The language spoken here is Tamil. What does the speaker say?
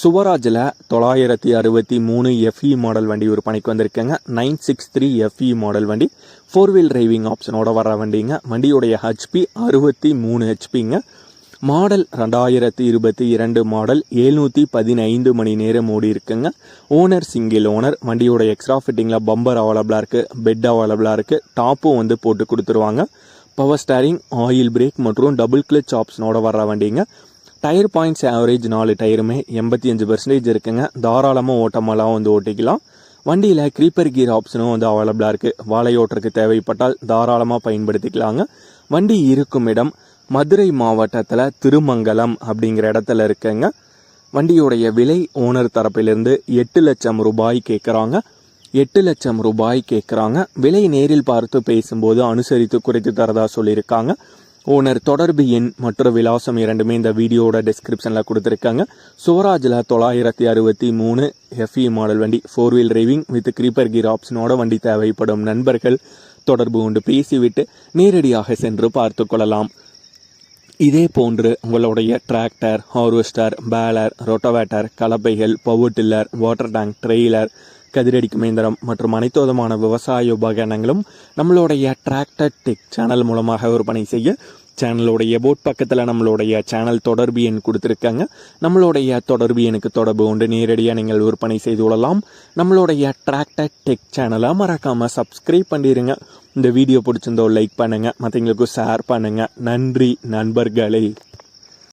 சுவராஜில் தொள்ளாயிரத்தி அறுபத்தி மூணு எஃப்இ மாடல் வண்டி விற்பனைக்கு வந்திருக்கேங்க. Nine six three F E model வண்டி. ஃபோர் வீல் டிரைவிங் ஆப்ஷனோட வர வண்டிங்க. வண்டியுடைய ஹெச்பி அறுபத்தி மூணு ஹெச்பிங்க மாடல் ரெண்டாயிரத்தி இருபத்தி இரண்டு மாடல் எழுநூற்றி பதினைந்து மணி நேரம் ஓடி இருக்குங்க. ஓனர் சிங்கிள் ஓனர் வண்டியோட எக்ஸ்ட்ரா ஃபிட்டிங்கில் பம்பர் அவைலபிளாக இருக்குது பெட் அவைலபிளாக இருக்குது டாப்பும் வந்து போட்டு கொடுத்துருவாங்க. பவர் ஸ்டாரிங் ஆயில் பிரேக் மற்றும் டபுள் கிளச் ஆப்ஷனோட வர வண்டிங்க. டயர் பாயிண்ட்ஸ் ஆவரேஜ் நாலு டயருமே எண்பத்தி அஞ்சு பர்சன்டேஜ் இருக்குங்க. தாராளமாக ஓட்டமெல்லாம் வந்து ஓட்டிக்கலாம். வண்டியில் க்ரீப்பர் கீர் ஆப்ஷனும் வந்து அவைலபிளாக இருக்குது வாழை ஓட்டுறதுக்கு தேவைப்பட்டால் தாராளமாக பயன்படுத்திக்கலாங்க. வண்டி இருக்கும் இடம் மதுரை மாவட்டத்தில் திருமங்கலம் அப்படிங்கிற இடத்துல இருக்குங்க. வண்டியுடைய விலை ஓனர் தரப்பிலிருந்து எட்டு லட்சம் ரூபாய் கேட்குறாங்க எட்டு லட்சம் ரூபாய் கேட்குறாங்க விலை நேரில் பார்த்து பேசும்போது அனுசரித்து குறைத்து தரதா சொல்லியிருக்காங்க. ஓனர் தொடர்பு எண் மற்றும் விலாசம் இரண்டுமே இந்த வீடியோட டிஸ்கிரிப்ஷனில் கொடுத்துருக்காங்க. சுவராஜில் தொள்ளாயிரத்தி அறுபத்தி மூணு எஃப்இ மாடல் வண்டி four wheel driving with creeper gear ஆப்ஷனோட வண்டி தேவைப்படும் நண்பர்கள். தொடர்பு கொண்டு பேசிவிட்டு நேரடியாக சென்று பார்த்து கொள்ளலாம். இதே போன்று உங்களுடைய tractor harvester baler rotavator கலப்பைகள் power tiller water tank trailer கதிரடிக்கும் இயந்திரம் மற்றும் அனைத்து விதமான விவசாய உபகரணங்களும் நம்மளுடைய டிராக்டர் டெக் சேனல் மூலமாக விற்பனை செய்ய சேனலுடைய போட் பக்கத்தில் நம்மளுடைய சேனல் தொடர்பு எண் கொடுத்துருக்காங்க. நம்மளுடைய தொடர்பு எண்ணுக்கு தொடர்பு கொண்டு நேரடியாக நீங்கள் விற்பனை செய்து கொள்ளலாம். நம்மளுடைய டிராக்டர் டெக் சேனலை மறக்காமல் சப்ஸ்கிரைப் பண்ணிடுங்க இந்த வீடியோ பிடிச்சிருந்தோ லைக் பண்ணுங்கள் மற்றவங்களுக்கும் ஷேர் பண்ணுங்கள் நன்றி நண்பர்களே.